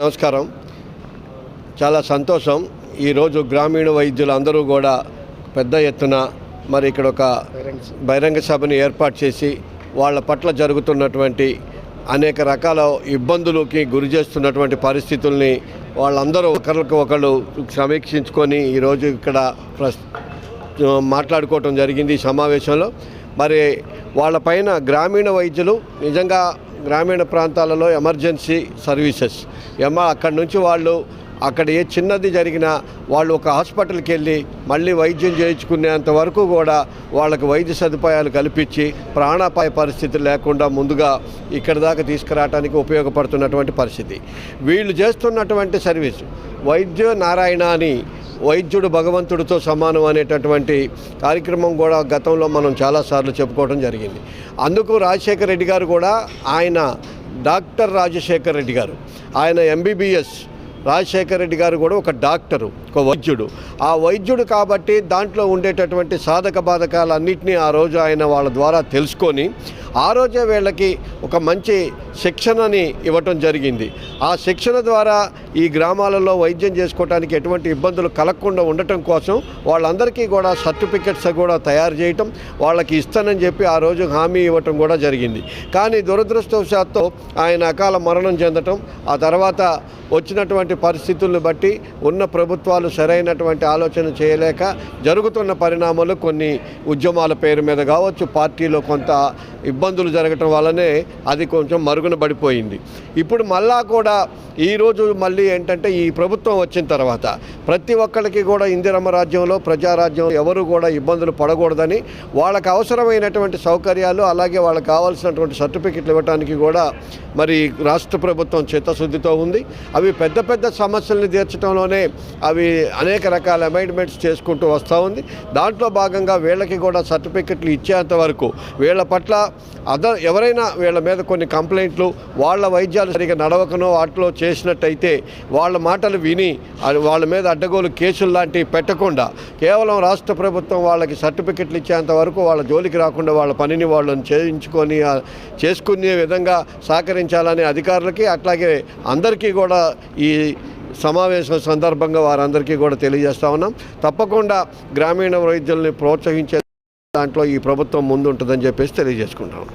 నమస్కారం. చాలా సంతోషం. ఈరోజు గ్రామీణ వైద్యులు అందరూ కూడా పెద్ద ఎత్తున మరి ఇక్కడ ఒక బహిరంగ సభని ఏర్పాటు చేసి వాళ్ళ పట్ల జరుగుతున్నటువంటి అనేక రకాల ఇబ్బందులకి గురి చేస్తున్నటువంటి పరిస్థితుల్ని వాళ్ళందరూ ఒకరికి ఒకరు సమీక్షించుకొని ఈరోజు ఇక్కడ ప్రస్ మాట్లాడుకోవటం జరిగింది ఈ సమావేశంలో. మరి వాళ్ళపైన గ్రామీణ వైద్యులు నిజంగా గ్రామీణ ప్రాంతాలలో ఎమర్జెన్సీ సర్వీసెస్. ఎమ అక్కడి నుంచి వాళ్ళు అక్కడ ఏ చిన్నది జరిగినా వాళ్ళు ఒక హాస్పిటల్కి వెళ్ళి మళ్ళీ వైద్యం చేయించుకునేంత వరకు కూడా వాళ్ళకు వైద్య సదుపాయాలు కల్పించి ప్రాణాపాయ పరిస్థితి లేకుండా ముందుగా ఇక్కడ దాకా తీసుకురావడానికి ఉపయోగపడుతున్నటువంటి పరిస్థితి. వీళ్ళు చేస్తున్నటువంటి సర్వీస్ వైద్య నారాయణ అని వైద్యుడు భగవంతుడితో సమానం అనేటటువంటి కార్యక్రమం కూడా గతంలో మనం చాలాసార్లు చెప్పుకోవడం జరిగింది. అందుకు రాజశేఖర రెడ్డి గారు కూడా ఆయన డాక్టర్ రాజశేఖర రెడ్డి గారు. ఆయన ఎంబీబీఎస్ రాజశేఖర రెడ్డి గారు కూడా ఒక డాక్టరు. ఒక వైద్యుడు. ఆ వైద్యుడు కాబట్టి దాంట్లో ఉండేటటువంటి సాధక బాధకాలన్నింటినీ ఆ రోజు ఆయన వాళ్ళ ద్వారా తెలుసుకొని ఆ రోజే వీళ్ళకి ఒక మంచి శిక్షణని ఇవ్వటం జరిగింది. ఆ శిక్షణ ద్వారా ఈ గ్రామాలలో వైద్యం చేసుకోవడానికి ఎటువంటి ఇబ్బందులు కలగకుండా ఉండటం కోసం వాళ్ళందరికీ కూడా సర్టిఫికెట్స్ కూడా తయారు చేయటం వాళ్ళకి ఇస్తానని చెప్పి ఆ రోజు హామీ ఇవ్వటం కూడా జరిగింది. కానీ దురదృష్టవశాత్తు ఆయన అకాల మరణం చెందటం ఆ తర్వాత వచ్చినటువంటి పరిస్థితులను బట్టి ఉన్న ప్రభుత్వాలు సరైనటువంటి ఆలోచన చేయలేక జరుగుతున్న పరిణామాలు కొన్ని ఉద్యమాల పేరు మీద కావచ్చు పార్టీలో కొంత ఇబ్బందులు జరగటం వల్లనే అది కొంచెం మరుగున పడిపోయింది. ఇప్పుడు మళ్ళా కూడా ఈరోజు మళ్ళీ ఏంటంటే ఈ ప్రభుత్వం వచ్చిన తర్వాత ప్రతి ఒక్కరికి కూడా ఇందిరమ్మ రాజ్యంలో ప్రజారాజ్యం ఎవరు కూడా ఇబ్బందులు పడకూడదని వాళ్ళకి అవసరమైనటువంటి సౌకర్యాలు అలాగే వాళ్ళకి కావాల్సినటువంటి సర్టిఫికెట్లు ఇవ్వడానికి కూడా మరి రాష్ట్ర ప్రభుత్వం చిత్తశుద్ధితో ఉంది. అవి పెద్ద పెద్ద సమస్యల్ని తీర్చడంలోనే అవి అనేక రకాల అమెండ్మెంట్స్ చేసుకుంటూ వస్తూ ఉంది. దాంట్లో భాగంగా వీళ్ళకి కూడా సర్టిఫికెట్లు ఇచ్చేంత వరకు వీళ్ళ పట్ల అదర్ ఎవరైనా వీళ్ళ మీద కొన్ని కంప్లైంట్లు వాళ్ళ వైద్యాలు సరిగా నడవకనో వాటిలో చేసినట్టయితే వాళ్ళ మాటలు విని అది వాళ్ళ మీద అడ్డగోలు కేసులు లాంటివి పెట్టకుండా కేవలం రాష్ట్ర ప్రభుత్వం వాళ్ళకి సర్టిఫికెట్లు ఇచ్చేంత వరకు వాళ్ళ జోలికి రాకుండా వాళ్ళ పనిని వాళ్ళని చేయించుకొని చేసుకునే విధంగా సహకరించాలని అధికారులకి అట్లాగే అందరికీ కూడా ఈ సమావేశం సందర్భంగా వారందరికీ కూడా తెలియజేస్తా ఉన్నాం. తప్పకుండా గ్రామీణ వైద్యుల్ని ప్రోత్సహించే దాంట్లో ఈ ప్రభుత్వం ముందు ఉంటుందని చెప్పేసి తెలియజేసుకుంటాం.